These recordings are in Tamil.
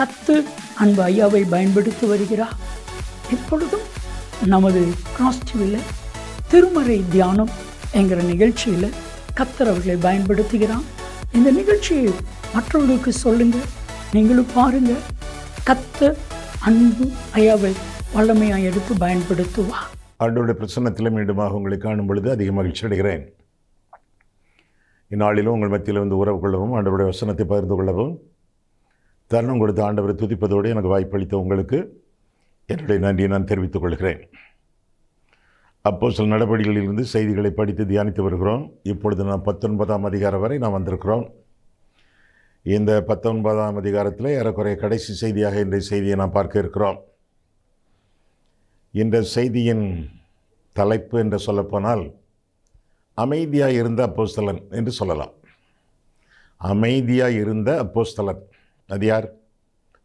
கத்து அன்பு ஐயாவை பயன்படுத்தி வருகிறார். இப்பொழுதும் நமது காஸ்டிவில் திருமறை தியானம் என்கிற நிகழ்ச்சியில் கத்தர் அவர்களை பயன்படுத்துகிறான் இந்த நிகழ்ச்சியை மற்றவர்களுக்கு சொல்லுங்கள் நீங்களும் பாருங்க. கத்த அன்பு ஐயாவை வல்லமையாக எடுத்து பயன்படுத்துவா. ஆண்டோடைய பிரசன்னத்தில் மீண்டுமாக உங்களை காணும் பொழுது அதிக மகிழ்ச்சி அடைகிறேன். இந்நாளிலும் உங்கள் மத்தியில் வந்து உறவு கொள்ளவும் ஆண்டோடைய வசனத்தை பகிர்ந்து கொள்ளவும் தருணம் கொடுத்த ஆண்டவரை துதிப்பதோடு எனக்கு வாய்ப்பளித்த உங்களுக்கு என்னுடைய நன்றியை நான் தெரிவித்துக் கொள்கிறேன். அப்போ சில நடவடிக்கைகளிலிருந்து செய்திகளை படித்து தியானித்து வருகிறோம். இப்பொழுது நான் பத்தொன்பதாம் அதிகாரம் வரை நான் வந்திருக்கிறோம். இந்த பத்தொன்பதாம் அதிகாரத்தில் ஏறக்குறைய கடைசி செய்தியாக இன்றைய செய்தியை நாம் பார்க்க இருக்கிறோம். இந்த செய்தியின் தலைப்பு என்று சொல்லப்போனால் அமைதியாக இருந்த அப்போஸ்தலன் என்று சொல்லலாம். அமைதியாக இருந்த அப்போஸ்தலன். அது யார்?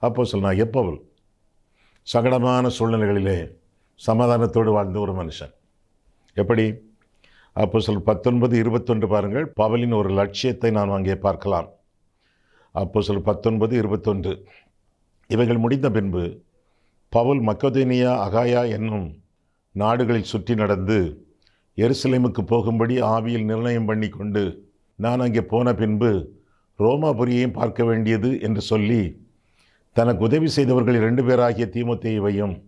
அப்போஸ்தலன் எப்பவல் சங்கடமான சூழ்நிலைகளிலே சமாதானத்தோடு வாழ்ந்த ஒரு மனுஷன். எப்படி? அப்போ சொல் பத்தொன்பது இருபத்தொன்று பாருங்கள். பவலின் ஒரு லட்சியத்தை நான் அங்கே பார்க்கலாம். அப்போ சொல் பத்தொன்பது இருபத்தொன்று. இவைகள் முடிந்த பின்பு பவுல் மக்கதேனியா அகாயா என்னும் நாடுகளில் சுற்றி நடந்து எருசலேமுக்கு போகும்படி ஆவியில் நிர்ணயம் பண்ணி கொண்டு நான் அங்கே போன பின்பு ரோமாபுரியையும் பார்க்க வேண்டியது என்று சொல்லி தனக்கு உதவி செய்தவர்கள் இரண்டு பேராகிய தீமோத்தேயுவையும்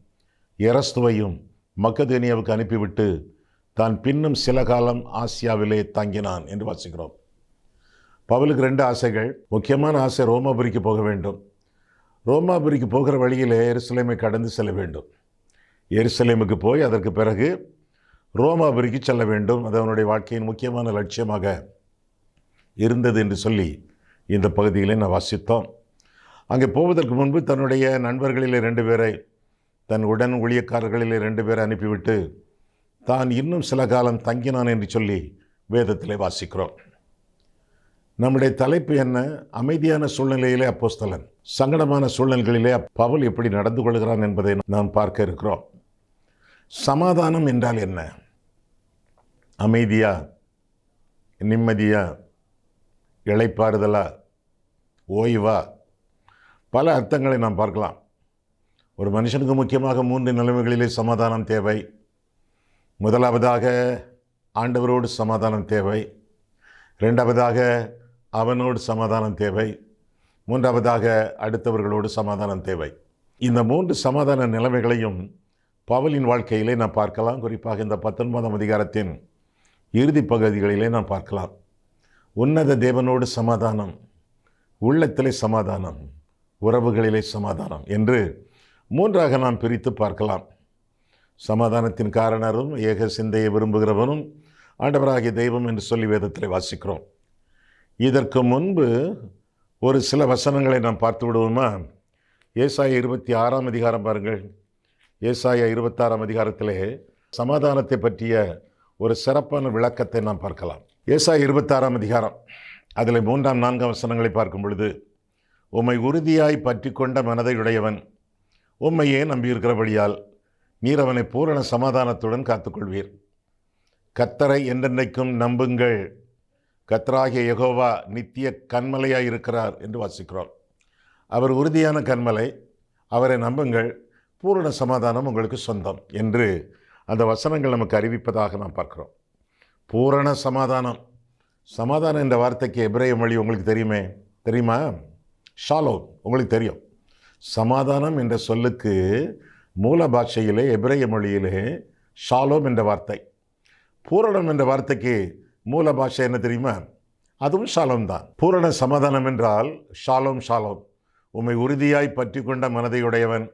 எரஸ்துவையும் மக்கதேனியாவுக்கு அனுப்பிவிட்டு தான் பின்னும் சில காலம் ஆசியாவிலே தங்கினான் என்று வாசிக்கிறோம். பவுலுக்கு ரெண்டு ஆசைகள். முக்கியமான ஆசை ரோமாபுரிக்கு போக வேண்டும். ரோமாபுரிக்கு போகிற வழியிலே எருசலேமை கடந்து செல்ல வேண்டும். எருசலேமுக்கு போய் அதற்கு பிறகு ரோமாபுரிக்கு செல்ல வேண்டும். அது அவனுடைய வாழ்க்கையின் முக்கியமான லட்சியமாக இருந்தது என்று சொல்லி இந்த பகுதியிலே நான் வாசித்தோம். அங்கே போவதற்கு முன்பு தன்னுடைய நண்பர்களிலே ரெண்டு பேரை தன் உடன் ஊழியக்காரர்களில் ரெண்டு பேரை அனுப்பிவிட்டு தான் இன்னும் சில காலம் தங்கினான் என்று சொல்லி வேதத்திலே வாசிக்கிறோம். நம்முடைய தலைப்பு என்ன? அமைதியான சூழ்நிலையிலே அப்போஸ்தலன் சங்கடமான சூழ்நிலைகளிலே பவுல் எப்படி நடந்து கொள்கிறான் என்பதை நாம் பார்க்க இருக்கிறோம். சமாதானம் என்றால் என்ன? அமைதியா? நிம்மதியாக இழைப்பாறுதலா ஓய்வா? பல அர்த்தங்களை நாம் பார்க்கலாம். ஒரு மனுஷனுக்கு முக்கியமாக மூன்று நிலைமைகளிலே சமாதானம் தேவை. முதலாவதாக ஆண்டவரோடு சமாதானம் தேவை. ரெண்டாவதாக அவனோடு சமாதானம் தேவை. மூன்றாவதாக அடுத்தவர்களோடு சமாதானம் தேவை. இந்த மூன்று சமாதான நிலைமைகளையும் பவலின் வாழ்க்கையிலே நாம் பார்க்கலாம். குறிப்பாக இந்த பத்தொன்பதாம் அதிகாரத்தின் இறுதி பகுதிகளிலே நாம் பார்க்கலாம். உன்னத தேவனோடு சமாதானம் உள்ளத்திலே சமாதானம் உறவுகளிலே சமாதானம் என்று மூன்றாக நாம் பிரித்து பார்க்கலாம். சமாதானத்தின் காரணரும் ஏக சிந்தையை விரும்புகிறவனும் ஆண்டவராகிய தெய்வம் என்று சொல்லி வேதத்தில் வாசிக்கிறோம். இதற்கு முன்பு ஒரு சில வசனங்களை நாம் பார்த்து விடுவோமா? ஏசாய இருபத்தி ஆறாம் அதிகாரம் பாருங்கள். ஏசாய இருபத்தாறாம் அதிகாரத்திலே சமாதானத்தை பற்றிய ஒரு சிறப்பான விளக்கத்தை நாம் பார்க்கலாம். ஏசாய் இருபத்தாறாம் அதிகாரம். அதில் மூன்றாம் நான்காம் வசனங்களை பார்க்கும் பொழுது உம்மை உறுதியாய் பற்றி கொண்ட மனதையுடையவன் உம்மையே நம்பியிருக்கிறபடியால் நீர் அவனை பூரண சமாதானத்துடன் காத்துக்கொள்வீர். கத்தரை என்றென்றைக்கும் நம்புங்கள். கத்தராகிய யகோவா நித்திய கண்மலையாக இருக்கிறார் என்று வாசிக்கிறோம். அவர் உறுதியான கண்மலை அவரை நம்புங்கள். பூரண சமாதானம் உங்களுக்கு சொந்தம் என்று அந்த வசனங்கள் நமக்கு அறிவிப்பதாக நாம் பார்க்கிறோம். பூரண சமாதானம். சமாதானம் என்ற வார்த்தைக்கு எபிரேய மொழி உங்களுக்கு தெரியுமே? தெரியுமா? ஷாலோ உங்களுக்கு தெரியும். சமாதானம் என்ற சொல்லுக்கு மூல பாஷையிலே எபிரேய மொழியிலே ஷாலோம் என்ற வார்த்தை. பூரணம் என்ற வார்த்தைக்கு மூல பாஷை என்ன தெரியுமா? அதுவும் ஷாலோம் தான். பூரண சமாதானம் என்றால் ஷாலோம் ஷாலோம். உம்மை உறுதியாய் பற்றி கொண்ட மனதையுடையவன்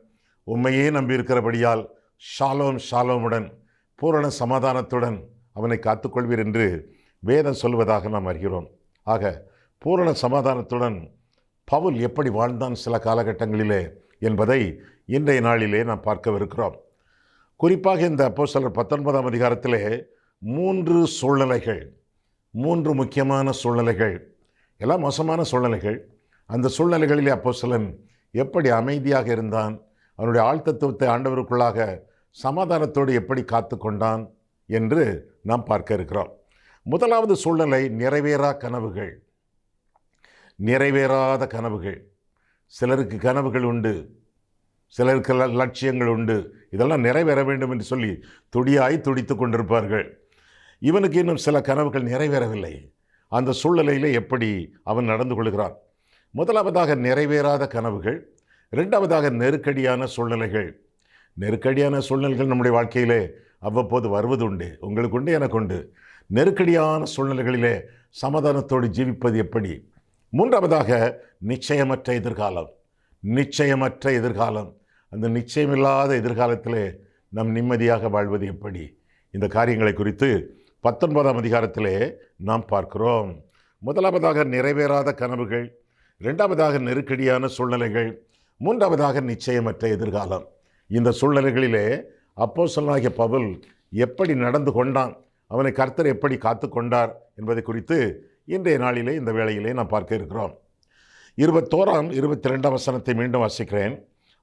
உம்மையே நம்பியிருக்கிறபடியால் ஷாலோம் ஷாலோமுடன் பூரண சமாதானத்துடன் அவனை காத்துக்கொள்வீர் என்று வேதம் சொல்வதாக நாம் அறிகிறோம். ஆக பூரண சமாதானத்துடன் பவுல் எப்படி வாழ்ந்தான் சில காலகட்டங்களிலே என்பதை இன்றைய நாளிலே நாம் பார்க்கவிருக்கிறோம். குறிப்பாக இந்த அப்போஸ்தலர் பத்தொன்பதாம் அதிகாரத்திலே மூன்று சூழ்நிலைகள் மூன்று முக்கியமான சூழ்நிலைகள் எல்லாம் மோசமான சூழ்நிலைகள். அந்த சூழ்நிலைகளிலே அப்போஸ்தலன் எப்படி அமைதியாக இருந்தான் அவனுடைய ஆழ்த்தத்துவத்தை ஆண்டவருக்குள்ளாக சமாதானத்தோடு எப்படி காத்து கொண்டான் என்று நாம் பார்க்க இருக்கிறோம். முதலாவது சூழ்நிலை நிறைவேறா கனவுகள். நிறைவேறாத கனவுகள். சிலருக்கு கனவுகள் உண்டு. சிலருக்கு ல- லட்சியங்கள் உண்டு. இதெல்லாம் நிறைவேற வேண்டும் என்று சொல்லி துடியாய் துடித்து கொண்டிருப்பார்கள். இவனுக்கு இன்னும் சில கனவுகள் நிறைவேறவில்லை. அந்த சூழ்நிலையில் எப்படி அவன் நடந்து கொள்கிறான்? முதலாவதாக நிறைவேறாத கனவுகள். ரெண்டாவதாக நெருக்கடியான சூழ்நிலைகள். நெருக்கடியான சூழ்நிலைகள் நம்முடைய வாழ்க்கையிலே அவ்வப்போது வருவது உண்டு உங்களுக்கு உண்டு எனக்கு உண்டு நெருக்கடியான சூழ்நிலைகளிலே சமாதானத்தோடு ஜீவிப்பது எப்படி? மூன்றாவதாக நிச்சயமற்ற எதிர்காலம். நிச்சயமற்ற எதிர்காலம். அந்த நிச்சயமில்லாத எதிர்காலத்திலே நம் நிம்மதியாக வாழ்வது எப்படி? இந்த காரியங்களை குறித்து பத்தொன்பதாம் அதிகாரத்திலே நாம் பார்க்கிறோம். முதலாவதாக நிறைவேறாத கனவுகள். ரெண்டாவதாக நெருக்கடியான சூழ்நிலைகள். மூன்றாவதாக நிச்சயமற்ற எதிர்காலம். இந்த சூழ்நிலைகளிலே அப்போ சொல்லாகிய பவுல் எப்படி நடந்து கொண்டான்? அவனை கர்த்தர் எப்படி காத்து கொண்டார்? என்பதை குறித்து இன்றைய நாளிலே இந்த வேளையிலே நாம் பார்க்க இருக்கிறோம். இருபத்தோராம் இருபத்தி ரெண்டாம் வசனத்தை மீண்டும் வாசிக்கிறேன்.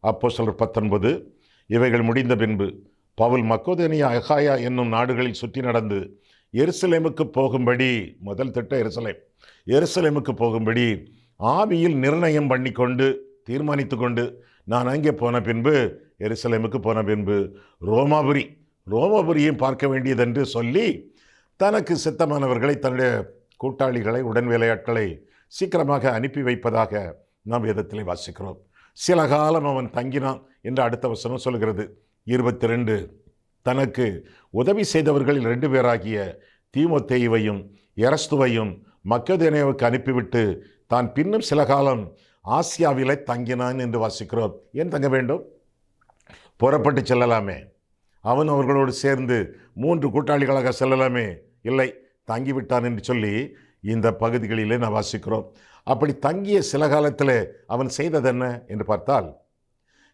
அப்போ சொல்ற பத்தொன்பது இவைகள் முடிந்த பின்பு பவுல் மக்கோதனியா அகாயா என்னும் நாடுகளில் சுற்றி நடந்து எருசலேமுக்கு போகும்படி முதல் திட்டம் எருசலேம் எருசலேமுக்கு போகும்படி ஆவியில் நிர்ணயம் பண்ணிக்கொண்டு தீர்மானித்து கொண்டு நான் அங்கே போன பின்பு எருசலேமுக்கு போன பின்பு ரோமாபுரி ரோமாபுரியும் பார்க்க வேண்டியதென்று சொல்லி தனக்கு சித்தமானவர்களை தன்னுடைய கூட்டாளிகளை உடன் வேலையாட்களை சீக்கிரமாக அனுப்பி வைப்பதாக நாம் வேதத்திலே வாசிக்கிறோம். சில காலம் அவன் தங்கினான் என்று அடுத்த வசனம் சொல்கிறது. இருபத்தி ரெண்டு தனக்கு உதவி செய்தவர்களில் ரெண்டு பேராகிய தீமோத்தேயுவையும் எரஸ்துவையும் மக்கதேனேவுக்கு அனுப்பிவிட்டு தான் பின்னும் சில காலம் ஆசியாவிலே தங்கினான் என்று வாசிக்கிறோம். ஏன் தங்க வேண்டும்? புறப்பட்டு செல்லலாமே. அவன் அவர்களோடு சேர்ந்து மூன்று கூட்டாளிகளாக செல்லலாமே. இல்லை தங்கிவிட்டான் என்று சொல்லி இந்த பகுதிகளிலே நான் வாசிக்கிறோம். அப்படி தங்கிய சில காலத்தில் அவன் செய்தது என்ன என்று பார்த்தால்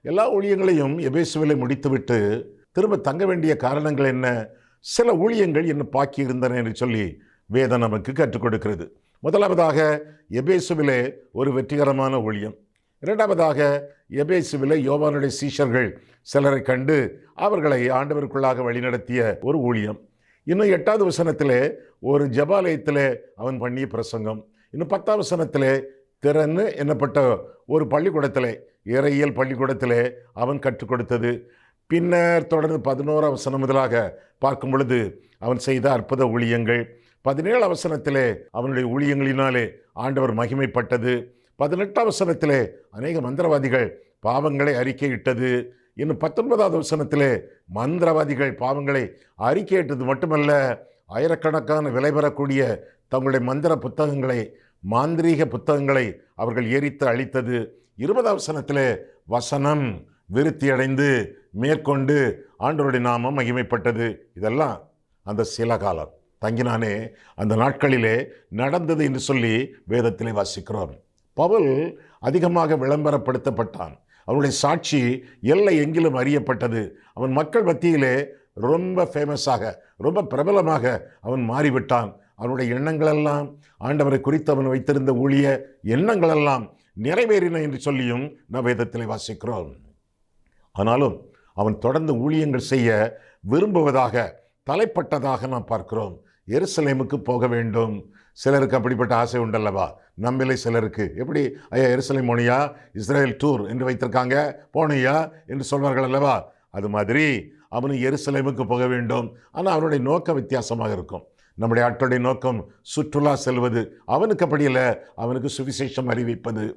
எல்லா ஊழியங்களையும் எபேசுவிலே முடித்துவிட்டு திரும்ப தங்க வேண்டிய காரணங்கள் என்ன? சில ஊழியங்கள் இன்னும் பாக்கி இருந்தன என்று சொல்லி வேதம் நமக்கு கற்றுக் கொடுக்கிறது. முதலாவதாக எபேசுவிலே ஒரு வெற்றிகரமான ஊழியம். இரண்டாவதாக எபேசுவிலே யோவானுடைய சீஷர்கள் சிலரை கண்டு அவர்களை ஆண்டவருக்குள்ளாக வழிநடத்திய ஒரு ஊழியம். இன்னும் எட்டாவது வசனத்திலே ஒரு ஜபாலயத்திலே அவன் பண்ணிய பிரசங்கம். இன்னும் பத்தாம் வசனத்திலே திறன்னு என்னப்பட்ட ஒரு பள்ளிக்கூடத்திலே இறையியல் பள்ளிக்கூடத்திலே அவன் கற்றுக் கொடுத்தது. பின்னர் தொடர்ந்து பதினோரு வசனம் முதலாக பார்க்கும் பொழுது அவன் செய்த அற்புத ஊழியங்கள். பதினேழு அவசரத்திலே அவனுடைய ஊழியங்களினாலே ஆண்டவர் மகிமைப்பட்டது. பதினெட்டு அவசரத்திலே அநேக மந்திரவாதிகள் பாவங்களை அறிக்கையிட்டது. இன்னும் பத்தொன்பதாவது வசனத்திலே மந்திரவாதிகள் பாவங்களை அறிக்கையிட்டது மட்டுமல்ல ஆயிரக்கணக்கான விலை பெறக்கூடிய தங்களுடைய மந்திர புத்தகங்களை மாந்திரீக புத்தகங்களை அவர்கள் எரித்து அழித்தது. இருபதாம் வசனத்திலே வசனம் விருத்தியடைந்து மேற்கொண்டு ஆண்டவருடைய நாமம் மகிமைப்பட்டது. இதெல்லாம் அந்த சில காலம். தங்கினானே அந்த நாட்களிலே நடந்தது என்று சொல்லி வேதத்திலே வாசிக்கிறோம். பவுல் அதிகமாக விளம்பரப்படுத்தப்பட்டான். அவனுடைய சாட்சி எல்லை எங்கிலும் அறியப்பட்டது. அவன் மக்கள் மத்தியிலே ரொம்ப ஃபேமஸாக ரொம்ப பிரபலமாக அவன் மாறிவிட்டான். அவனுடைய எண்ணங்களெல்லாம் ஆண்டவரை குறித்து அவன் வைத்திருந்த ஊழிய எண்ணங்களெல்லாம் நிறைவேறின என்று சொல்லியும் நாம் வேதத்தில் வாசிக்கிறோம். ஆனாலும் அவன் தொடர்ந்து ஊழியங்கள் செய்ய விரும்புவதாக தலைப்பட்டதாக நாம் பார்க்கிறோம். எருசலேமுக்கு போக வேண்டும். சிலருக்கு அப்படிப்பட்ட ஆசை உண்டல்லவா? நம்பிலை சிலருக்கு. எப்படி? ஐயா எருசலேம் போனியா? இஸ்ரேல் டூர் என்று வைத்திருக்காங்க. போனியா என்று சொல்வார்கள் அல்லவா அது மாதிரி அவனு எருசலேமுக்கு போக வேண்டும். ஆனால் அவனுடைய நோக்கம் வித்தியாசமாக இருக்கும். நம்முடைய ஆட்களுடைய நோக்கம் சுற்றுலா செல்வது. அவனுக்கு அப்படி இல்லை. அவனுக்கு சுவிசேஷம் அறிவிப்பது.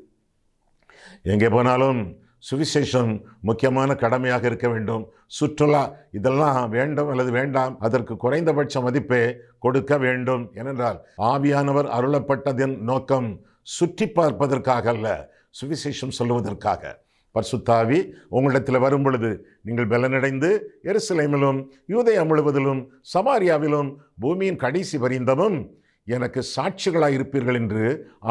எங்கே போனாலும் சுவிசேஷம் முக்கியமான கடமையாக இருக்க வேண்டும். சுற்றுலா இதெல்லாம் வேண்டும் அல்லது வேண்டாம் அதற்கு குறைந்தபட்ச மதிப்பே கொடுக்க வேண்டும் ஏனென்றால் ஆவியானவர் அருளப்பட்டதன் நோக்கம் சுற்றி பார்ப்பதற்காக அல்ல சுவிசேஷம் சொல்லுவதற்காக. பர்சுத்தாவி உங்களிடத்தில் வரும் பொழுது நீங்கள் பலனடைந்து எருசலேமிலும் யூதயா முழுவதிலும் சமாரியாவிலும் பூமியின் கடைசி பரிந்தமும் எனக்கு சாட்சிகளாக இருப்பீர்கள் என்று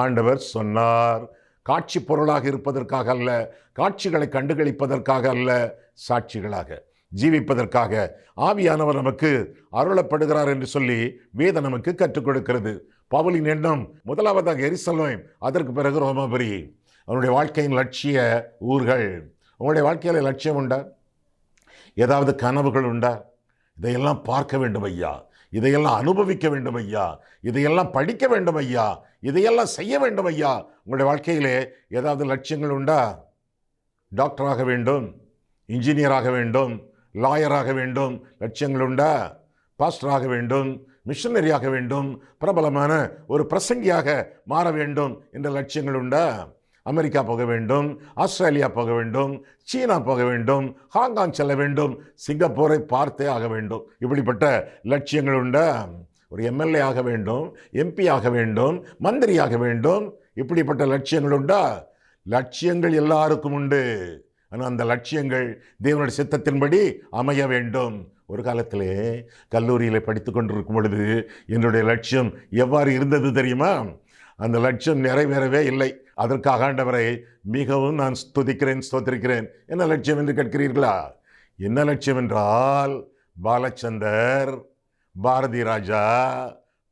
ஆண்டவர் சொன்னார். காட்சி பொருளாக இருப்பதற்காக அல்ல காட்சிகளை கண்டுகளிப்பதற்காக அல்ல சாட்சிகளாக. ஜீவிப்பதற்காக. ஆவியானவர் நமக்கு அருளப்படுகிறார் என்று சொல்லி வேதம் நமக்கு கற்றுக் கொடுக்கிறது. பவுலின் எண்ணம் முதலாவதாக எரிசலம் அதற்கு பிறகு ரோமபுரி. அவனுடைய வாழ்க்கையின் லட்சிய ஊர்கள். உங்களுடைய வாழ்க்கையில் லட்சியம் உண்டா? ஏதாவது கனவுகள் உண்டா? இதையெல்லாம் பார்க்க வேண்டும் ஐயா. இதையெல்லாம் அனுபவிக்க வேண்டும் ஐயா இதையெல்லாம் படிக்க வேண்டும் ஐயா இதையெல்லாம் செய்ய வேண்டும் ஐயா உங்களுடைய வாழ்க்கையிலே ஏதாவது லட்சியங்கள் உண்டா? டாக்டராக வேண்டும் இன்ஜினியராக வேண்டும் லாயராக வேண்டும் லட்சியங்கள் உண்டா? பாஸ்டராக வேண்டும் மிஷனரியாக வேண்டும் பிரபலமான ஒரு பிரசங்கியாக மாற வேண்டும் என்ற லட்சியங்கள் உண்டா? அமெரிக்கா போக வேண்டும் ஆஸ்திரேலியா போக வேண்டும் சீனா போக வேண்டும் ஹாங்காங் செல்ல வேண்டும் சிங்கப்பூரை பார்த்தே ஆக வேண்டும். இப்படிப்பட்ட லட்சியங்கள் உண்டா ஒரு எம்எல்ஏ ஆக வேண்டும் எம்பி ஆக வேண்டும் மந்திரியாக வேண்டும். இப்படிப்பட்ட லட்சியங்கள் உண்டா? லட்சியங்கள் எல்லாருக்கும் உண்டு. ஆனால் அந்த லட்சியங்கள் தேவனுடைய சித்தத்தின்படி அமைய வேண்டும். ஒரு காலத்திலே கல்லூரியில் படித்து கொண்டிருக்கும் பொழுது என்னுடைய லட்சியம் எவ்வாறு இருந்தது தெரியுமா? அந்த லட்சியம் நிறைவேறவே இல்லை. அதற்காக ஆண்டவரை மிகவும் நான் ஸ்துதிக்கிறேன் ஸ்தோத்திரிக்கிறேன். என்ன லட்சியம் என்று கேட்கிறீர்களா? என்ன லட்சியம் என்றால் பாலச்சந்தர் பாரதி ராஜா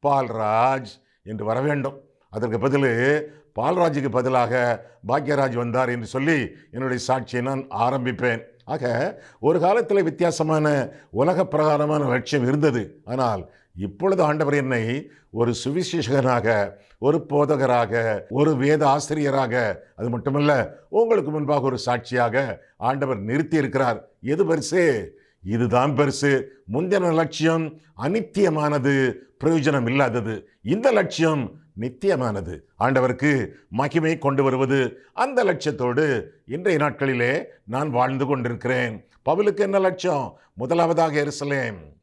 பால்ராஜ் என்று வர வேண்டும். அதற்கு பதில் பால்ராஜுக்கு பதிலாக பாக்யராஜ் வந்தார் என்று சொல்லி என்னுடைய சாட்சியை நான் ஆரம்பிப்பேன். ஆக ஒரு காலத்தில் வித்தியாசமான உலக பிரகாரமான லட்சியம் இருந்தது. ஆனால் இப்பொழுது ஆண்டவர் என்னை ஒரு சுவிசேஷகனாக ஒரு போதகராக ஒரு வேத ஆசிரியராக அது மட்டுமல்ல உங்களுக்கு முன்பாக ஒரு சாட்சியாக ஆண்டவர் நிறுத்தி இருக்கிறார் எது பெருசு? இதுதான் பெருசு. முந்தின லட்சியம் அனித்தியமானது பிரயோஜனம் இல்லாதது. இந்த லட்சியம் நித்தியமானது. ஆண்டவருக்கு மகிமை கொண்டு வருவது. அந்த லட்சியத்தோடு இன்றைய நாட்களிலே நான் வாழ்ந்து கொண்டிருக்கிறேன். பவுலுக்கு என்ன லட்சியம்? முதலாவதாக எருசலேம்.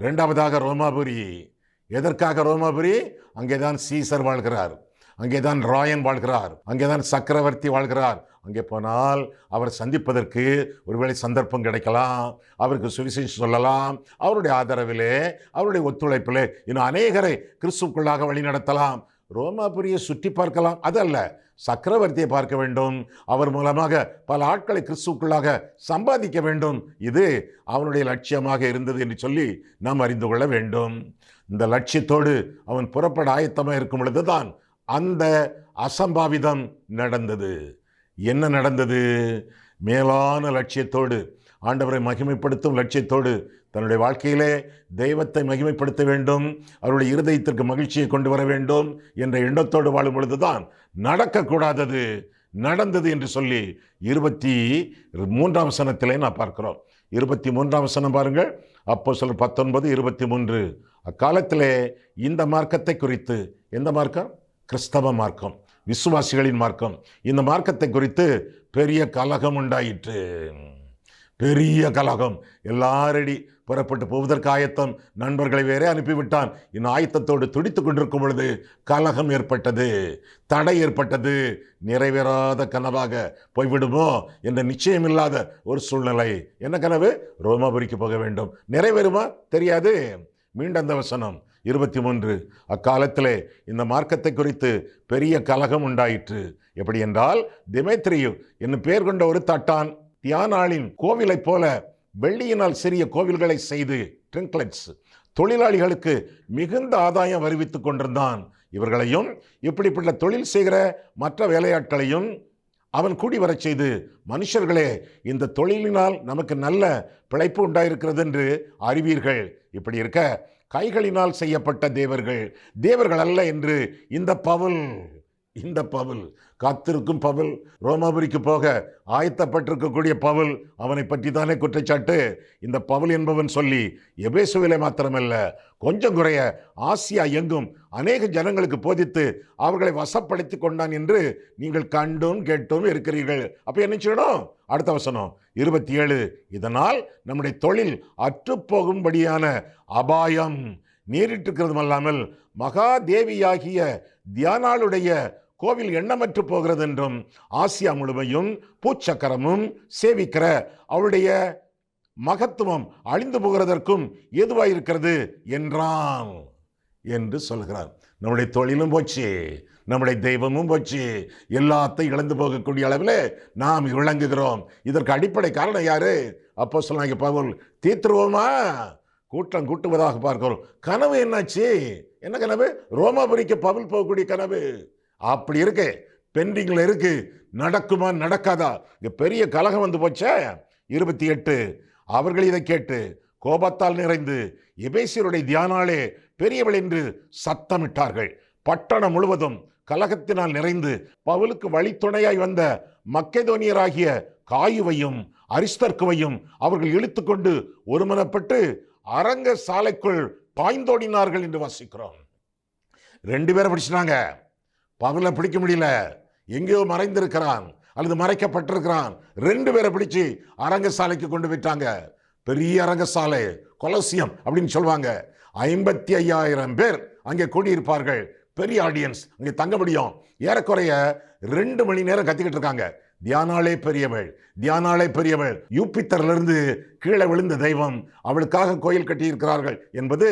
ரெண்டாவதாக ரோமாபுரி. எதற்காக ரோமாபுரி? அங்கேதான் சீசர் வாழ்கிறார். அங்கேதான் ராயன் வாழ்கிறார். அங்கேதான் சக்கரவர்த்தி வாழ்கிறார். அங்கே போனால் அவர் சந்திப்பதற்கு ஒருவேளை சந்தர்ப்பம் கிடைக்கலாம். அவருக்கு சுவிசேஷம் சொல்லலாம். அவருடைய ஆதரவிலே அவருடைய ஒத்துழைப்பிலே இன்னும் அநேகரை கிறிஸ்துக்குள்ளாக வழி நடத்தலாம் ரோமாபுரியை சுற்றி பார்க்கலாம். அதல்ல சக்கரவர்த்தியை பார்க்க வேண்டும். அவர் மூலமாக பல ஆட்களை கிறிஸ்துக்குள்ளாக சம்பாதிக்க வேண்டும். இது அவனுடைய லட்சியமாக இருந்தது என்று சொல்லி நாம் அறிந்து கொள்ள வேண்டும். இந்த லட்சியத்தோடு அவன் புறப்பட ஆயத்தமாக இருக்கும் பொழுதுதான் அந்த அசம்பாவிதம் நடந்தது. என்ன நடந்தது? மேலான லட்சியத்தோடு ஆண்டவரை மகிமைப்படுத்தும் லட்சியத்தோடு தன்னுடைய வாழ்க்கையிலே தெய்வத்தை மகிமைப்படுத்த வேண்டும் அவருடைய இருதயத்திற்கு மகிழ்ச்சியை கொண்டு வர வேண்டும் என்ற எண்ணத்தோடு வாழும் பொழுதுதான் நடக்கக்கூடாதது நடந்தது என்று சொல்லி இருபத்தி மூன்றாம் சனத்திலே நான் பார்க்கிறோம். இருபத்தி மூன்றாம் சனம் பாருங்கள். அப்போ சொல்ல பத்தொன்பது இருபத்தி மூன்று. அக்காலத்திலே இந்த மார்க்கத்தை குறித்து எந்த மார்க்கம்? கிறிஸ்தவ மார்க்கம் விசுவாசிகளின் மார்க்கம். இந்த மார்க்கத்தை குறித்து பெரிய கலகம் உண்டாயிற்று. பெரிய கலகம். எல்லாரடி புறப்பட்டு போவதற்கு ஆயத்தம் நண்பர்களை வேறே அனுப்பிவிட்டான். இன்னும் ஆயத்தத்தோடு துடித்து கொண்டிருக்கும் பொழுது கலகம் ஏற்பட்டது. தடை ஏற்பட்டது. நிறைவேறாத கனவாக போய்விடுமோ என்ற நிச்சயமில்லாத ஒரு சூழ்நிலை. என்ன கனவு? ரோமாபுரிக்கு போக வேண்டும். நிறைவேறுமா? தெரியாது. மீண்டும் அந்த வசனம். இருபத்தி மூன்று அக்காலத்திலே இந்த மார்க்கத்தை குறித்து பெரிய கலகம் உண்டாயிற்று. எப்படி என்றால் திமேத்ரியு என்னும் பேர் கொண்ட ஒரு தட்டான் தியானாளின் கோவிலைப் போல வெள்ளியினால் சிறிய கோவில்களை செய்து ட்ரிங்க்லெட்ஸ் தொழிலாளிகளுக்கு மிகுந்த ஆதாயம் வருவித்துக் கொண்டிருந்தான். இவர்களையும் இப்படிப்பட்ட தொழில் செய்கிற மற்ற வேலையாட்களையும் அவன் கூடி வரச் செய்து மனுஷர்களே இந்த தொழிலினால் நமக்கு நல்ல பிழைப்பு உண்டாயிருக்கிறது என்று அறிவீர்கள். இப்படி இருக்க கைகளினால் செய்யப்பட்ட தேவர்கள் தேவர்கள் அல்ல என்று இந்த பவுல் இந்த பவுல் காத்திருக்கும் பவுல். ரோமாபுரிக்கு போக ஆயத்தப்பட்டிருக்கக்கூடிய பவுல் அவனை பற்றி தானே குற்றச்சாட்டு? இந்த பவுல் என்பவன் சொல்லி எபேசுவிலே மாத்திரமல்ல கொஞ்சம் குறைய ஆசியா எங்கும் அநேக ஜனங்களுக்கு போதித்து அவர்களை வசப்படுத்தி கொண்டான் என்று நீங்கள் கண்டும் கேட்டும் இருக்கிறீர்கள். அப்போ என்ன செய்யணும் அடுத்த வசனம் இருபத்தி ஏழு இதனால் நம்முடைய தொழில் அற்றுப்போகும்படியான அபாயம். நேரிட்டிருக்கிறதும் அல்லாமல் மகாதேவியாகிய தியானாளுடைய கோவில் எண்ணமற்று போகிறது என்றும் ஆசியா முழுமையும் பூச்சக்கரமும் சேவிக்கிற அவளுடைய மகத்துவம் அழிந்து போகிறதற்கும் ஏதுவாயிருக்கிறது என்றான் என்று சொல்கிறார். நம்முடைய தொழிலும் போச்சு நம்முடைய தெய்வமும் போச்சு எல்லாத்தையும் இழந்து போகக்கூடிய அளவில் நாம் விளங்குகிறோம். இதற்கு அடிப்படை காரணம் யாரு? அப்போ சொன்னாங்க பவுல் தீர்த்துருவோமா? கூட்டம் கூட்டுவதாக பார்க்கிறோம். கனவு என்னாச்சு? என்ன கனவு? ரோமாபுரிக்கு பவுல் போகக்கூடிய கனவு. அப்படி இருக்கு. பெண்டிங்கில் இருக்கு. நடக்குமா நடக்காதா? இங்கே பெரிய கலகம் வந்து போச்சே. இருபத்தி எட்டு. அவர்கள் இதை கேட்டு கோபத்தால் நிறைந்து எபேசியருடைய தியானாலே பெரியவள் என்று சத்தமிட்டார்கள். பட்டணம் முழுவதும் கலகத்தினால் நிறைந்து பவுலுக்கு வழித்துணையாய் வந்த மக்கேதோனியராகிய காயுவையும் அரிஸ்தர்க்குவையும் அவர்கள் இழுத்துக்கொண்டு ஒருமனப்பட்டு அரங்க சாலைக்குள் பாய்ந்தோடினார்கள் என்று வாசிக்கிறோம். ரெண்டு பேரை படிச்சுனாங்க பவுலை பிடிக்க முடியல. எங்கேயோ மறைந்திருக்கிறான். அல்லது மறைக்கப்பட்டிருக்கிறான். ரெண்டு பேரை பிடிச்சு அரங்கசாலைக்கு கொண்டு போயிட்டாங்க பெரிய அரங்கசாலை கொலசியம் அப்படின்னு சொல்லுவாங்க ஐம்பத்தி ஐயாயிரம் பேர் அங்கே கூடியிருப்பார்கள். பெரிய ஆடியன்ஸ் அங்கே தங்க முடியும். ஏறக்குறைய ரெண்டு மணி நேரம் கத்திக்கிட்டு இருக்காங்க. தியானாலே பெரியவள் தியானாலே பெரியவள். யூப்பித்தரிலிருந்து கீழே விழுந்த தெய்வம் அவளுக்காக கோயில் கட்டியிருக்கிறார்கள் என்பது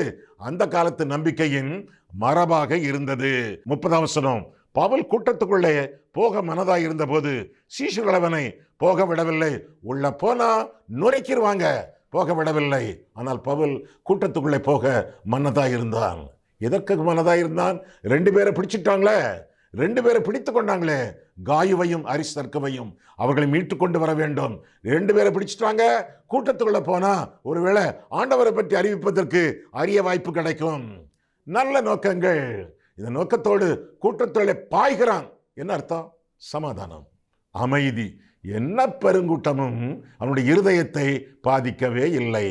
அந்த காலத்து நம்பிக்கையின் மரபாக இருந்தது. முப்பதாம் வசனம். பவுல் கூட்டத்துக்குள்ளே போக மனதாய் இருந்தபோது சீசுகளவனை போக விடவில்லை. உள்ள போனா நுரைக்கிருவாங்க. போக விடவில்லை. ஆனால் பவுல் கூட்டத்துக்குள்ளே போக மனதாய் இருந்தான். எதற்கு மனதாய் இருந்தான்? ரெண்டு பேரை பிடிச்சிட்டாங்களே. ரெண்டு பேரை பிடித்து கொண்டாங்களே. காயுவையும் அரிசர்க்கவையும் அவர்களை மீட்டு கொண்டு வர வேண்டும். ரெண்டு பேரை பிடிச்சிட்டாங்க. கூட்டத்துக்குள்ளே போனால் ஒருவேளை ஆண்டவரை பற்றி அறிவிப்பதற்கு அரிய வாய்ப்பு கிடைக்கும். நல்ல நோக்கங்கள். இந்த நோக்கத்தோடு கூட்டத்தோட பாய்கிறான். என்ன அர்த்தம்? சமாதானம். அமைதி. என்ன பெருங்கூட்டமும் அவனுடைய இருதயத்தை பாதிக்கவே இல்லை.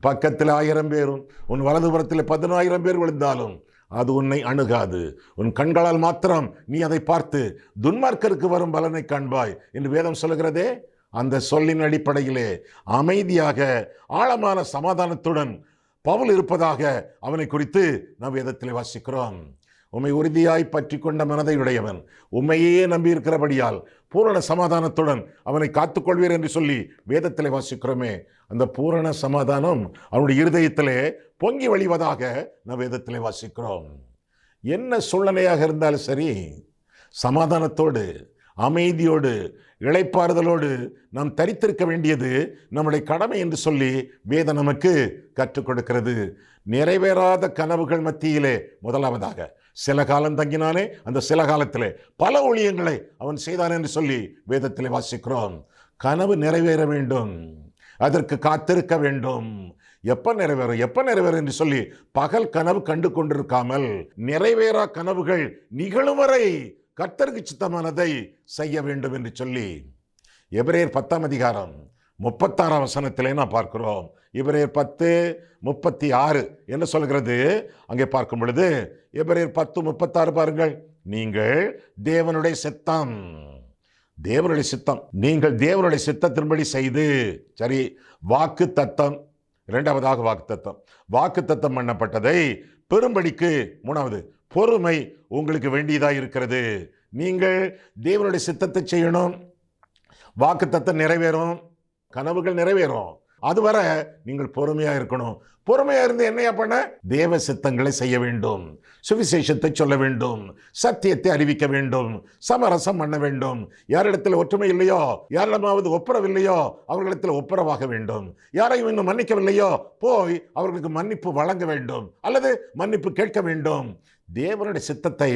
பக்கத்தில் ஆயிரம் பேரும் உன் வலதுபுறத்தில் பதினாயிரம் பேர் விழுந்தாலும் அது உன்னை அணுகாது. உன் கண்களால் மாத்திரம் நீ அதை பார்த்து துன்மார்க்கருக்கு வரும் பலனை காண்பாய் என்று வேதம் சொல்லுகிறதே. அந்த சொல்லின் அடிப்படையிலே அமைதியாக ஆழமான சமாதானத்துடன் பவுல் இருப்பதாக அவனை குறித்து நாம் வேதத்தில் வாசிக்கிறோம். உம்மை உறுதியாய் பற்றி கொண்ட மனதை உடையவன் உண்மையே நம்பியிருக்கிறபடியால் பூரண சமாதானத்துடன் அவனை காத்துக்கொள்வீர் என்று சொல்லி வேதத்திலே வாசிக்கிறோமே. அந்த பூரண சமாதானம் அவனுடைய இருதயத்திலே பொங்கி வழிவதாக நாம் வேதத்திலே வாசிக்கிறோம். என்ன சூழ்நிலையாக இருந்தாலும் சரி சமாதானத்தோடு அமைதியோடு இழைப்பாறுதலோடு நாம் தரித்திருக்க வேண்டியது நம்முடைய கடமை என்று சொல்லி வேதம் நமக்கு கற்றுக் கொடுக்கிறது. நிறைவேறாத கனவுகள் மத்தியிலே முதலாவதாக சில காலம் தங்கினானே அந்த சில காலத்திலே பல ஊழியங்களை அவன் செய்தான் என்று சொல்லி வேதத்தில் வாசிக்கிறோம். கனவு நிறைவேற வேண்டும் அதற்கு காத்திருக்க வேண்டும். எப்போ நிறைவேறும் எப்போ நிறைவேறும் என்று சொல்லி பகல் கனவு கண்டு கொண்டிருக்காமல் நிறைவேறா கனவுகள் நிகழும் வரை கர்த்தருக்கு சித்தமானதை செய்ய வேண்டும் என்று சொல்லி எபிரேயர் பத்தாம் அதிகாரம் முப்பத்தாறாம் வசனத்திலே நாம் பார்க்கிறோம். எபிரேயர் பத்து முப்பத்தி ஆறு என்ன சொல்கிறது. அங்கே பார்க்கும் பொழுது எபிரேயர் பத்து முப்பத்தாறு பாருங்கள். நீங்கள் தேவனுடைய சித்தம். தேவனுடைய சித்தம். நீங்கள் தேவனுடைய சித்தத்தின்படி செய்து சரி வாக்கு தத்தம். இரண்டாவதாக வாக்கு தத்தம். வாக்கு தத்தம் பண்ணப்பட்டதை பெரும்படிக்கு மூணாவது பொறுமை உங்களுக்கு வேண்டியதாக இருக்கிறது. நீங்கள் தேவனுடைய சித்தத்தை செய்யணும். வாக்கு தத்தம் நிறைவேறும். கனவுகள் நிறைவேறும். அதுவரை நீங்கள் பொறுமையாக இருக்கணும். பொறுமையாக இருந்து என்னையா பண்ண? தேவ சித்தங்களை செய்ய வேண்டும். சுவிசேஷத்தை சொல்ல வேண்டும். சத்தியத்தை அறிவிக்க வேண்டும். சமரசம் பண்ண வேண்டும். யாரிடத்தில் ஒற்றுமை இல்லையோ யாரிடமாவது ஒப்புரவில்லையோ அவர்களிடத்தில் ஒப்புரவாக வேண்டும். யாரையும் இன்னும் மன்னிக்கவில்லையோ போய் அவர்களுக்கு மன்னிப்பு வழங்க வேண்டும். அல்லது மன்னிப்பு கேட்க வேண்டும். தேவனுடைய சித்தத்தை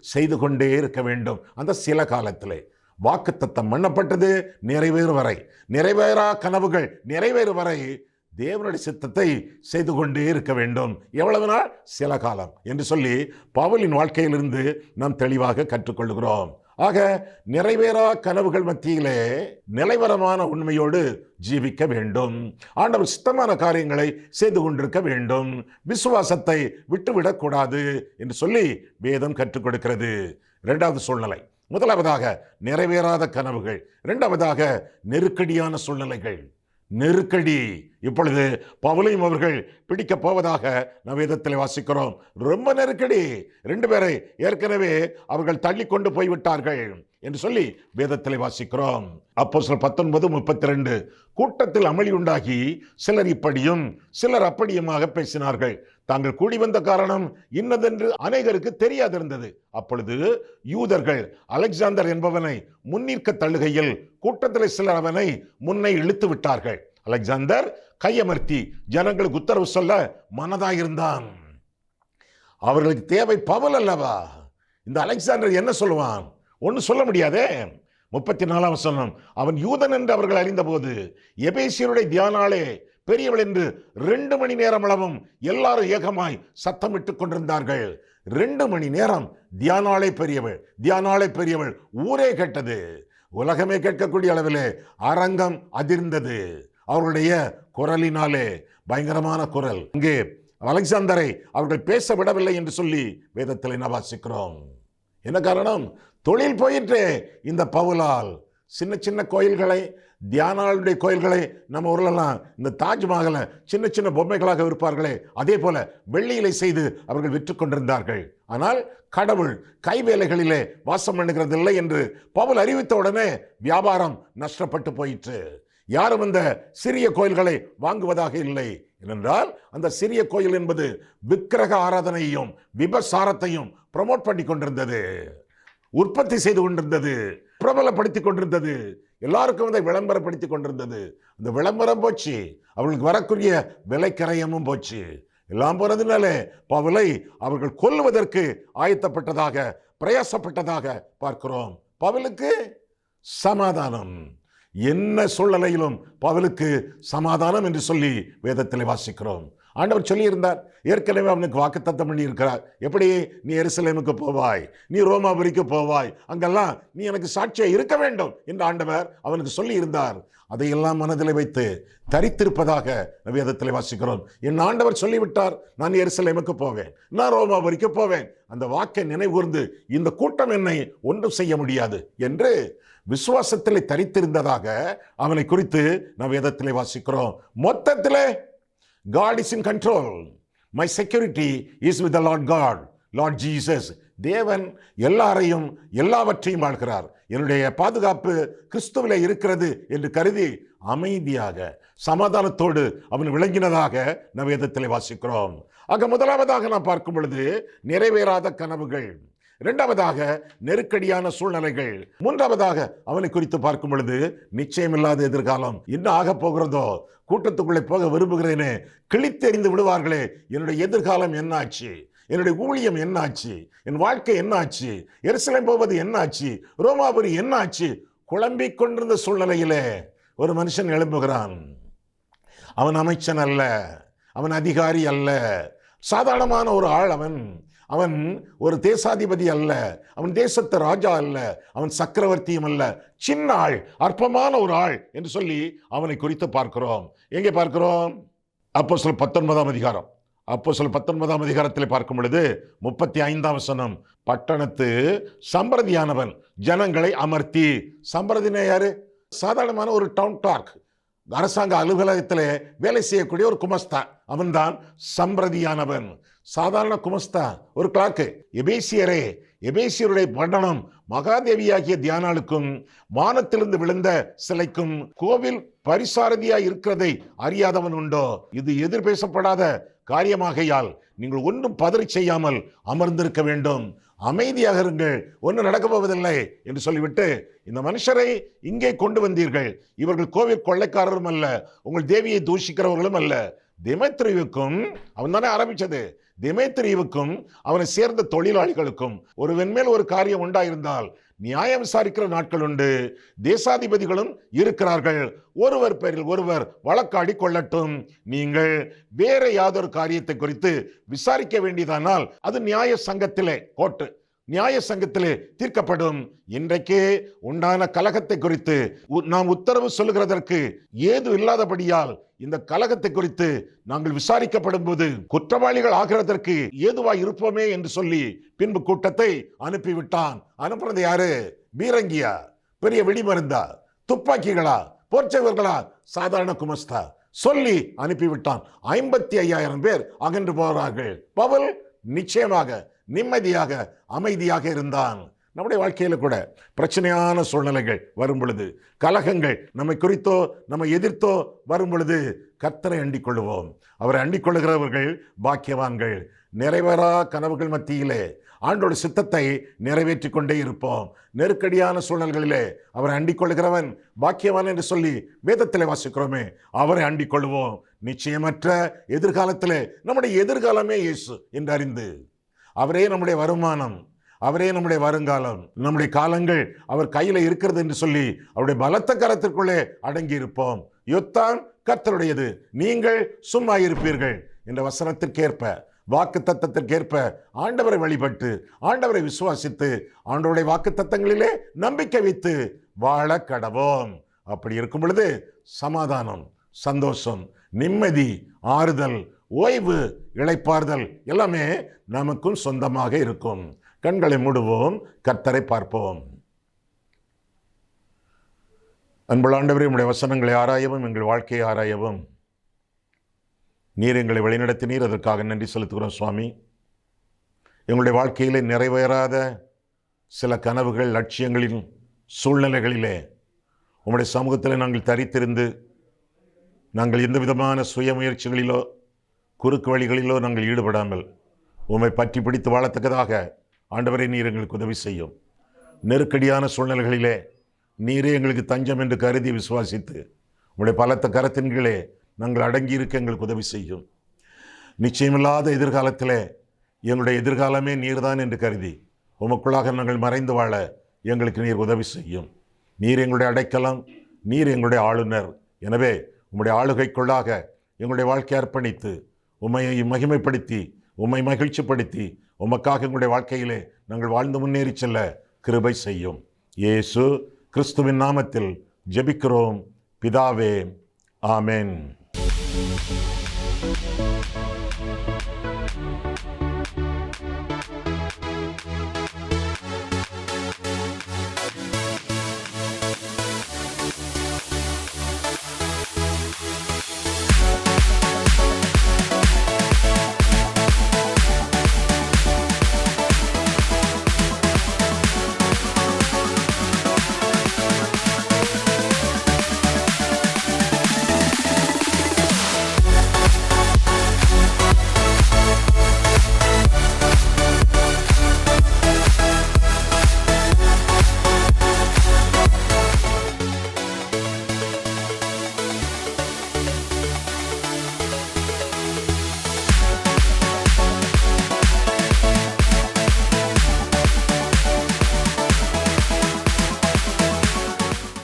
செய்து கொண்டே இருக்க வேண்டும். அந்த சில காலத்தில் வாக்கு தத்தம் பண்ணப்பட்டது நிறைவேறு வரை நிறைவேறா கனவுகள் நிறைவேறு வரை தேவனுடைய சித்தத்தை செய்து கொண்டே இருக்க வேண்டும். எவ்வளவு நாள்? சில காலம் என்று சொல்லி பவுலின் வாழ்க்கையிலிருந்து நாம் தெளிவாக கற்றுக்கொள்கிறோம். ஆக நிறைவேறா கனவுகள் மத்தியிலே நிலைவரமான உண்மையோடு ஜீவிக்க வேண்டும். ஆண்டவர் சித்தமான காரியங்களை செய்து கொண்டிருக்க வேண்டும். விசுவாசத்தை விட்டுவிடக்கூடாது என்று சொல்லி வேதம் கற்றுக் கொடுக்கிறது. இரண்டாவது சூழ்நிலை. முதலாவதாக நிறைவேறாத கனவுகள். இரண்டாவதாக நெருக்கடியான சூழ்நிலைகள். நெருக்கடி. இப்பொழுது பவுலையும் அவர்கள் பிடிக்க போவதாக நாம் வேதத்தில் வாசிக்கிறோம். ரொம்ப நெருக்கடி. ரெண்டு பேரை ஏற்கனவே அவர்கள் தள்ளி கொண்டு போய்விட்டார்கள் என்று சொல்லி வேதத்தில் வாசிக்கிறோம். அப்போ சில பத்தொன்பது முப்பத்தி ரெண்டு கூட்டத்தில் அமளி உண்டாகி சிலர் இப்படியும் சிலர் அப்படியுமாக பேசினார்கள். தாங்கள் கூடி வந்த காரணம் இன்னதென்று அநேகருக்கு தெரியாதிருந்தது. அப்பொழுது யூதர்கள் அலெக்சாந்தர் என்பவனை முன்னிற்க தள்ளுகையில் கூட்டத்தில் சிலர் அவனை முன்னை இழுத்து விட்டார்கள். அலெக்சாந்தர் கையமர்த்தி ஜனங்களுக்கு உத்தரவு சொல்ல மனதாயிருந்தான். அவர்களுக்கு தேவை பவல் அல்லவா? இந்த அலெக்சாண்டர் என்ன சொல்லுவான்? ஒன்றும் சொல்ல முடியாதே. முப்பத்தி நாலாம் வசனம் அவன் யூதன் என்று அவர்கள் அறிந்தபோது எபேசியருடைய தியானாலே பெரியவள் என்று ரெண்டு மணி நேரம் அளவும் எல்லாரும் ஏகமாய் சத்தமிட்டுக் கொண்டிருந்தார்கள். ரெண்டு மணி நேரம். தியானாலே பெரியவள் தியானாலே பெரியவள் ஊரே கேட்டது. உலகமே கேட்கக்கூடிய அளவிலே அரங்கம் அதிர்ந்தது. அவர்களுடைய குரலினாலே பயங்கரமான குரல். இங்கே அலெக்சாந்தரை அவர்கள் பேச விடவில்லை என்று சொல்லி வேதத்தில் என்ன வாசிக்கிறோம் என்ன காரணம்? தொழில் போயிற்று இந்த பவுலால். சின்ன சின்ன கோயில்களை தியானாளுடைய கோயில்களை நம்ம ஊர்லலாம் இந்த தாஜ்மஹாலை சின்ன சின்ன பொம்மைகளாக இருப்பார்களே அதே போல வெள்ளியிலை செய்து அவர்கள் விற்று கொண்டிருந்தார்கள். ஆனால் கடவுள் கைவேலைகளிலே வாசம் பண்ணுகிறதில்லை என்று பவுல் அறிவித்த உடனே வியாபாரம் நஷ்டப்பட்டு போயிற்று. யாரும் அந்த சிறிய கோயில்களை வாங்குவதாக இல்லை. ஏனென்றால் அந்த சிறிய கோயில் என்பது விக்கிரக ஆராதனையையும் விபசாரத்தையும் ப்ரமோட் பண்ணி கொண்டிருந்தது உற்பத்தி செய்து கொண்டிருந்தது. பிரபலப்படுத்தி கொண்டிருந்தது. எல்லாருக்கும் அதை விளம்பரப்படுத்தி கொண்டிருந்தது. அந்த விளம்பரம் போச்சு. அவர்களுக்கு வரக்கூடிய விலைக்கரையமும் போச்சு. எல்லாம் போனதுனாலே பவுலை அவர்கள் கொல்லுவதற்கு ஆயத்தப்பட்டதாக பிரயாசப்பட்டதாக பார்க்கிறோம். பவுலுக்கு சமாதானம். என்ன சூழ்நிலையிலும் பவுலுக்கு சமாதானம் என்று சொல்லி வேதத்தில் வாசிக்கிறோம். ஆண்டவர் சொல்லியிருந்தார் ஏற்கனவே அவனுக்கு வாக்குத்தத்தம் பண்ணி இருக்கிறார் எப்படி நீ எருசலேமுக்கு போவாய் நீ ரோமாபுரிக்கு போவாய் அங்கெல்லாம் நீ எனக்கு சாட்சியாக இருக்க வேண்டும் என்று ஆண்டவர் அவனுக்கு சொல்லியிருந்தார். அதையெல்லாம் மனதில் வைத்து தரித்திருப்பதாக வேதத்தில் வாசிக்கிறோம். என் ஆண்டவர் சொல்லிவிட்டார் நான் எருசலேமுக்கு போவேன் நான் ரோமாபுரிக்கு போவேன். அந்த வாக்கை நினைவுகூர்ந்து இந்த கூட்டம் என்னை ஒன்றும் செய்ய முடியாது என்று விசுவாசத்தில் தரித்திருந்ததாக அவனை குறித்து நாம் வேதத்தில் வாசிக்கிறோம். மொத்தத்திலே God is in control my security is with the Lord God, Lord Jesus தேவன் எல்லாரையும் எல்லாவற்றையும் ஆள்கிறார். என்னுடைய பாதுகாப்பு கிறிஸ்துவில் இருக்கிறது என்று கருதி அமைதியாக சமாதானத்தோடு அவன் விளங்கினதாக நம் வேதத்தில் வாசிக்கிறோம். ஆக முதலாவதாக நாம் பார்க்கும் பொழுது நிறைவேறாத கனவுகள். இரண்டாவதாக நெருக்கடியான சூழ்நிலைகள். மூன்றாவதாக அவனை குறித்து பார்க்கும் பொழுது நிச்சயமில்லாத எதிர்காலம் என்ன ஆகப் போகிறதோ கூட்டத்துக்குள்ளே போக விரும்புகிறேனே கிழித்தெறிந்து விடுவார்களே என்னுடைய எதிர்காலம் என்னாச்சு? என்னுடைய ஊழியம் என்னாச்சு? என் வாழ்க்கை என்னாச்சு? எருசலேம் போவது என்னாச்சு? ரோமாபுரி என்னாச்சு? குழம்பிக் கொண்டிருந்த சூழ்நிலையிலே ஒரு மனுஷன் எழும்புகிறான். அவன் அமைச்சன் அல்ல. அவன் அதிகாரி அல்ல. சாதாரணமான ஒரு ஆள் அவன். அவன் ஒரு தேசாதிபதி அல்ல அவன் தேசத்து ராஜா அல்ல அவன் சக்கரவர்த்தியும் அல்ல. சின்ன ஆள் அற்பமான ஒரு ஆள் என்று சொல்லி அவனை குறித்து பார்க்கிறோம். எங்கே பார்க்கிறோம்? அப்போ சொல் பத்தொன்பதாம் அதிகாரம். அப்போ சொல் பத்தொன்பதாம் அதிகாரத்தில் பார்க்கும் பொழுது முப்பத்தி ஐந்தாம் வசனம். பட்டணத்து சம்பிரதியானவன் ஜனங்களை அமர்த்தி சம்பிரதினா யாரு? சாதாரணமான ஒரு டவுன் கிளார்க் அரசாங்க அலுவலகத்தில் வேலை செய்யக்கூடிய ஒரு குமஸ்தா அவன்தான் சம்பிரதியானவன். சாதாரண குமஸ்தா ஒரு கிளாக்கு எபேசியரே எபேசியருடைய மண்டனம் மகாதேவியாகிய தியானாளுக்கும் வானத்திலிருந்து விழுந்த சிலைக்கும் கோவில் பரிசாரதியாய் இருக்கிறதை அறியாதவன் உண்டோ? இது எதிர்பேசப்படாத காரியமாகையால் நீங்கள் ஒன்றும் பதறி செய்யாமல் அமர்ந்திருக்க வேண்டும். அமைதியாக இருங்கள். ஒன்றும் நடக்கப் போவதில்லை என்று சொல்லிவிட்டு இந்த மனுஷரை இங்கே கொண்டு வந்தீர்கள். இவர்கள் கோவில் கொள்ளைக்காரரும் அல்ல உங்கள் தேவியை தூஷிக்கிறவர்களும் அல்ல. திமத்ரிவுக்கும் அவன் தானே ஆரம்பிச்சது. திமேத்திரியுவுக்கும் அவனை சேர்ந்த தொழிலாளிகளுக்கும் ஒரு வெண்மேல் ஒரு காரியம் உண்டாயிருந்தால் நியாயம் விசாரிக்கிற நாட்கள் உண்டு. தேசாதிபதிகளும் இருக்கிறார்கள். ஒருவர் பேரில் ஒருவர் வழக்காடி கொள்ளட்டும் நீங்கள் வேற யாதொரு காரியத்தை குறித்து விசாரிக்க வேண்டியதானால் அது நியாய சங்கத்திலே கோட்டு நியாய சங்கத்திலே தீர்க்கப்படும். இன்றைக்கே உண்டான கலகத்தை குறித்து உ- நாம் உத்தரவு சொல்லுகிறதற்கு ஏது இல்லாதபடியால் இந்த கலகத்தை குறித்து நாங்கள் விசாரிக்கப்படும் போது குற்றவாளிகள் ஆகிறதற்கு ஏதுவாய் இருப்போமே என்று சொல்லி பின்பு கூட்டத்தை அனுப்பிவிட்டான். அனுப்புறது யாரு? பீரங்கியா? பெரிய வெடிமருந்தா? துப்பாக்கிகளா? போர்ச்சவர்களா சாதாரண குமஸ்தா? சொல்லி அனுப்பிவிட்டான். ஐம்பத்தி ஐயாயிரம் பேர் அகன்று போகிறார்கள் பவல் நிச்சயமாக நிம்மதியாக அமைதியாக இருந்தான். நம்முடைய வாழ்க்கையில கூட பிரச்சனையான சூழ்நிலைகள் வரும் பொழுது கலகங்கள் நம்மை குறித்தோ நம்மை எதிர்த்தோ வரும் பொழுது கர்த்தரை அண்டிக் கொள்வோம் அவரை அண்டிக் கொள்கிறவர்கள் பாக்கியவான்கள். நிறைவேறா கனவுகள் மத்தியிலே ஆண்டோட சித்தத்தை நிறைவேற்றிக் கொண்டே இருப்போம். நெருக்கடியான சூழல்களிலே அவரை அண்டிக் கொள்கிறவன் பாக்கியவான் என்று சொல்லி வேதத்திலே வாசிக்கிறோமே அவரை அண்டிக் கொள்வோம் நிச்சயமற்ற எதிர்காலத்திலே நம்முடைய எதிர்காலமே இயேசு என்று அறிந்து அவரே நம்முடைய வருமானம் அவரே நம்முடைய வருங்காலம் நம்முடைய காலங்கள் அவர் கையில இருக்கிறது என்று சொல்லி அவருடைய பலத்த கரத்திற்குள்ளே அடங்கி இருப்போம் யுத்தான் கத்தருடையது நீங்கள் சும்மா இருப்பீர்கள் என்ற வசனத்திற்கேற்ப வாக்கு தத்தத்திற்கேற்ப ஆண்டவரை வழிபட்டு ஆண்டவரை விசுவாசித்து ஆண்டவருடைய வாக்கு தத்தங்களிலே நம்பிக்கை வைத்து வாழ கடவோம். அப்படி இருக்கும் பொழுது சமாதானம் சந்தோஷம் நிம்மதி ஆறுதல் ஓய்வு இழைப்பார்தல் எல்லாமே நமக்கும் சொந்தமாக இருக்கும். கண்களை மூடுவோம் கர்த்தரை பார்ப்போம். அன்புள்ளாண்டவரே ஆண்டவரே வசனங்களை ஆராயவும் எங்கள் வாழ்க்கையை ஆராயவும். நீர் எங்களை வழிநடத்தினீர் அதற்காக நன்றி செலுத்துகிறோம் சுவாமி. எங்களுடைய வாழ்க்கையிலே நிறைவேறாத சில கனவுகள் லட்சியங்களின் சூழ்நிலைகளிலே உங்களுடைய சமூகத்தில் நாங்கள் தரித்திருந்து நாங்கள் எந்த விதமான சுய முயற்சிகளிலோ குறுக்கு வழிகளிலோ நாங்கள் ஈடுபடாமல் உம்மை பற்றி பிடித்து வாழத்தக்கதாக ஆண்டவரை நீர் எங்களுக்கு உதவி செய்யும். நெருக்கடியான சூழ்நிலைகளிலே நீரே எங்களுக்கு தஞ்சம் என்று கருதி விசுவாசித்து உங்களுடைய பலத்த கரத்தின் கீழே நாங்கள் அடங்கி இருக்க எங்களுக்கு உதவி செய்யும். நிச்சயமில்லாத எதிர்காலத்தில் எங்களுடைய எதிர்காலமே நீர்தான் என்று கருதி உமக்குள்ளாக நாங்கள் மறைந்து வாழ எங்களுக்கு நீர் உதவி செய்யும். நீர் எங்களுடைய அடைக்கலம் நீர் எங்களுடைய ஆளுநர். எனவே உம்முடைய ஆளுகைக்குள்ளாக எங்களுடைய வாழ்க்கை அர்ப்பணித்து உமையை மகிமைப்படுத்தி உம்மை மகிழ்ச்சிப்படுத்தி உமக்காக எங்களுடைய வாழ்க்கையிலே நாங்கள் வாழ்ந்து முன்னேறி செல்ல கிருபை செய்யும். இயேசு கிறிஸ்துவின் நாமத்தில் ஜெபிக்கிறோம். பிதாவே ஆமேன்.